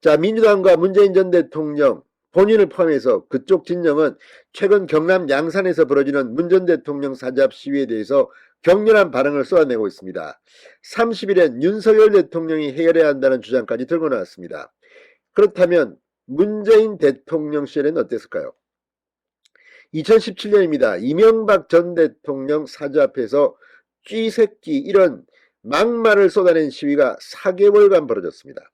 자, 민주당과 문재인 전 대통령 본인을 포함해서 그쪽 진영은 최근 경남 양산에서 벌어지는 문 전 대통령 사잡 시위에 대해서 격렬한 반응을 쏟아내고 있습니다. 30일엔 윤석열 대통령이 해결해야 한다는 주장까지 들고 나왔습니다. 그렇다면 문재인 대통령 시절에는 어땠을까요? 2017년입니다. 이명박 전 대통령 사저 앞에서 쥐새끼 이런 막말을 쏟아낸 시위가 4개월간 벌어졌습니다.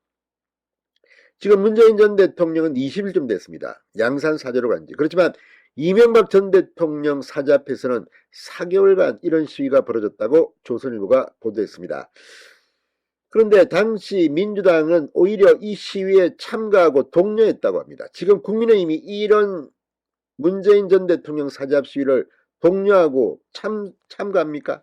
지금 문재인 전 대통령은 20일쯤 됐습니다. 양산 사저로 간지. 그렇지만 이명박 전 대통령 사저 앞에서는 4개월간 이런 시위가 벌어졌다고 조선일보가 보도했습니다. 그런데 당시 민주당은 오히려 이 시위에 참가하고 독려했다고 합니다. 지금 국민의힘이 이런 문재인 전 대통령 앞 시위를 독려하고 참, 참가합니까?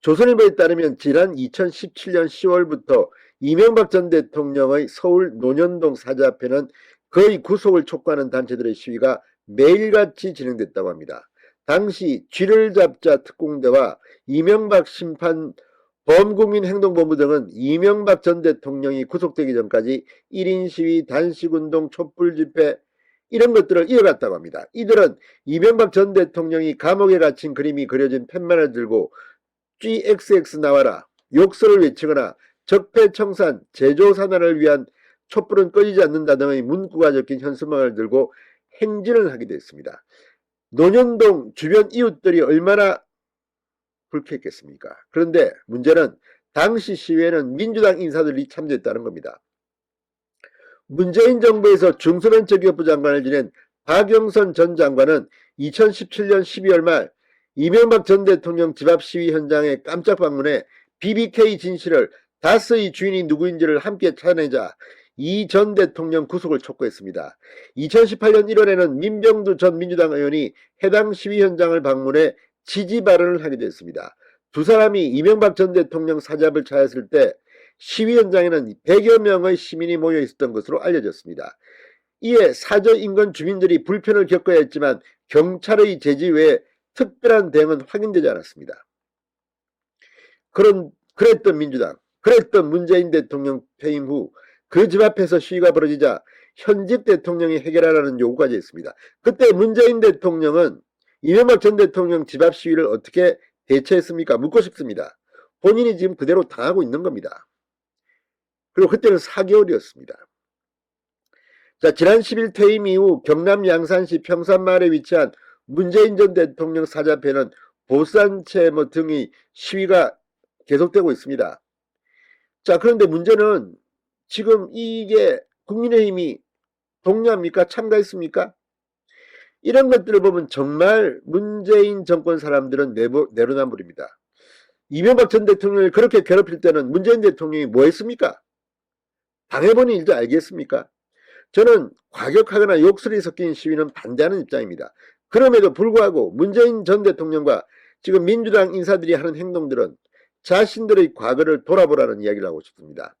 조선일보에 따르면 지난 2017년 10월부터 이명박 전 대통령의 서울 논현동 사저 앞에는 거의 구속을 촉구하는 단체들의 시위가 매일같이 진행됐다고 합니다. 당시 쥐를 잡자 특공대와 이명박 심판 범국민행동본부 등은 이명박 전 대통령이 구속되기 전까지 1인 시위, 단식운동, 촛불 집회 이런 것들을 이어갔다고 합니다. 이들은 이명박 전 대통령이 감옥에 갇힌 그림이 그려진 팻말을 들고 GXX 나와라 욕설을 외치거나 적폐청산 제조산화를 위한 촛불은 꺼지지 않는다 등의 문구가 적힌 현수막을 들고 행진을 하기도 했습니다. 논현동 주변 이웃들이 얼마나 불쾌했겠습니까? 그런데 문제는 당시 시위에는 민주당 인사들이 참여했다는 겁니다. 문재인 정부에서 중소벤처기업부 장관을 지낸 박영선 전 장관은 2017년 12월 말 이명박 전 대통령 집 앞 시위 현장에 깜짝 방문해 BBK 진실을 다스의 주인이 누구인지를 함께 찾아내자 이 전 대통령 구속을 촉구했습니다. 2018년 1월에는 민병두 전 민주당 의원이 해당 시위 현장을 방문해 지지 발언을 하기도 했습니다. 두 사람이 이명박 전 대통령 사잡을 찾았을 때 시위 현장에는 100여 명의 시민이 모여 있었던 것으로 알려졌습니다. 이에 사저 인근 주민들이 불편을 겪어야 했지만 경찰의 제지 외에 특별한 대응은 확인되지 않았습니다. 그런 그랬던 민주당, 그랬던 문재인 대통령 퇴임 후 그 집 앞에서 시위가 벌어지자 현직 대통령이 해결하라는 요구까지 했습니다. 그때 문재인 대통령은 이명박 전 대통령 집 앞 시위를 어떻게 대처했습니까? 묻고 싶습니다. 본인이 지금 그대로 당하고 있는 겁니다. 그리고 그때는 4개월이었습니다. 자, 지난 10일 퇴임 이후 경남 양산시 평산마을에 위치한 문재인 전 대통령 사자패는 보수단체 뭐 등의 시위가 계속되고 있습니다. 자, 그런데 문제는 지금 이게 국민의힘이 동료합니까? 참가했습니까? 이런 것들을 보면 정말 문재인 정권 사람들은 내보, 내로남불입니다. 이명박 전 대통령을 그렇게 괴롭힐 때는 문재인 대통령이 뭐 했습니까? 당해보는 일도 알겠습니까? 저는 과격하거나 욕설이 섞인 시위는 반대하는 입장입니다. 그럼에도 불구하고 문재인 전 대통령과 지금 민주당 인사들이 하는 행동들은 자신들의 과거를 돌아보라는 이야기를 하고 싶습니다.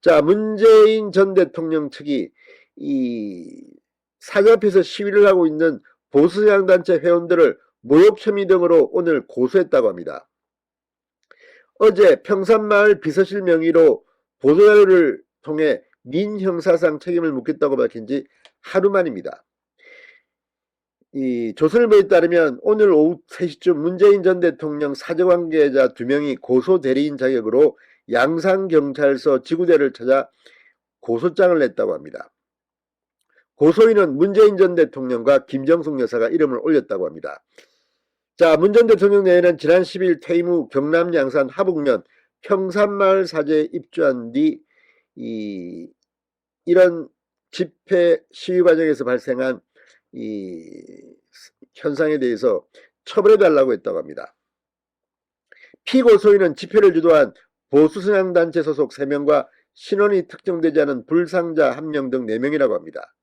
자, 문재인 전 대통령 측이 이 사저 앞에서 시위를 하고 있는 보수향단체 회원들을 모욕 혐의 등으로 오늘 고소했다고 합니다. 어제 평산마을 비서실 명의로 보도자료를 통해 민형사상 책임을 묻겠다고 밝힌 지 하루 만입니다. 이 조선일보에 따르면 오늘 오후 3시쯤 문재인 전 대통령 사저관계자 2명이 고소 대리인 자격으로 양산 경찰서 지구대를 찾아 고소장을 냈다고 합니다. 고소인은 문재인 전 대통령과 김정숙 여사가 이름을 올렸다고 합니다. 자, 문 전 대통령 내에는 지난 10일 퇴임 후 경남 양산 하북면 평산마을 사제에 입주한 뒤 이, 이런 집회 시위 과정에서 발생한 이 현상에 대해서 처벌해 달라고 했다고 합니다. 피고소인은 집회를 주도한 보수성향단체 소속 3명과 신원이 특정되지 않은 불상자 1명 등 4명이라고 합니다.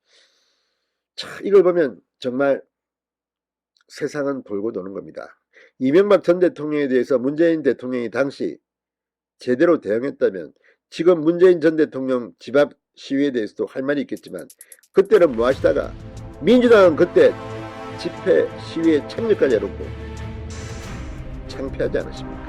자, 이걸 보면 정말 세상은 돌고 도는 겁니다. 이명박 전 대통령에 대해서 문재인 대통령이 당시 제대로 대응했다면 지금 문재인 전 대통령 집 앞 시위에 대해서도 할 말이 있겠지만 그때는 뭐 하시다가 민주당은 그때 집회 시위에 참여까지 해놓고 창피하지 않으십니까?